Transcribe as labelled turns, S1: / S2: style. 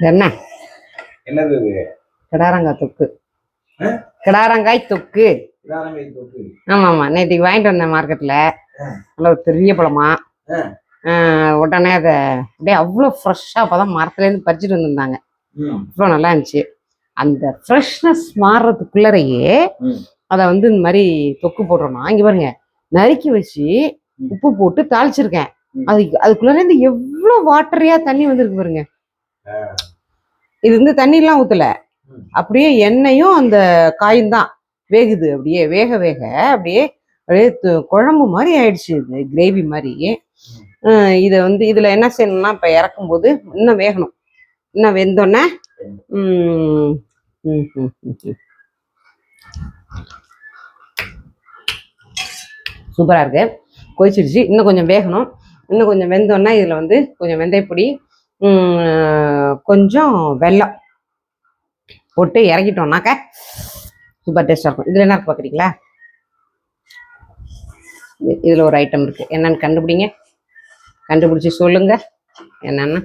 S1: என்ன?
S2: என்னது இது?
S1: கிடாரங்காய் தொக்கு? கிடாரங்காய் தொக்கு. ஆமா ஆமா நேற்றுக்கு வாங்கிட்டு வந்தேன் மார்க்கெட்ல. நல்ல ஒரு பெரிய பழமா. உடனே அதை அப்படியே அவ்வளோ ஃப்ரெஷ்ஷாக அப்பதான் மரத்துலேருந்து பறிச்சுட்டு வந்திருந்தாங்க. அவ்வளோ நல்லா இருந்துச்சு. அந்த ஃப்ரெஷ்னஸ் மாறுறதுக்குள்ளரையே. அதை வந்து இந்த மாதிரி தொக்கு போட்டுறணும் இங்க பாருங்க. நறுக்கி வச்சு. உப்பு போட்டு தாளிச்சிருக்கேன். அது அதுக்குள்ளே இருந்து எவ்வளோ வாட்டரியா தண்ணி வந்திருக்கு பாருங்க. இது வந்து தண்ணிலாம் ஊத்தல.
S2: ம்.
S1: அப்படியே எண்ணெயும் அந்த காயும் தான் வேகுது. அப்படியே வேக வேக அப்படியே அப்படியே குழம்பு மாதிரி ஆயிடுச்சு இது கிரேவி மாதிரி. இதை வந்து இதுல என்ன செய்யணும்னா இப்ப இறக்கும்போது இன்னும் வேகணும். இன்னும் வெந்தோடனே சூப்பராக இருக்குது ம், கொதிச்சிடுச்சு இன்னும் கொஞ்சம் வேகணும். இன்னும் கொஞ்சம் வெந்தோன்னா இதில் வந்து கொஞ்சம் வெந்தயப்பொடி கொஞ்சம் வெல்லம் போட்டு இறக்கிட்டோம்னாக்க சூப்பர் டேஸ்ட்டாக இருக்கும். இதில் என்ன இருக்கு பார்க்குறீங்களா இதில் ஒரு ஐட்டம் இருக்குது என்னென்னு கண்டுபிடிங்க. கண்டுபிடிச்சி சொல்லுங்கள் என்னென்னு?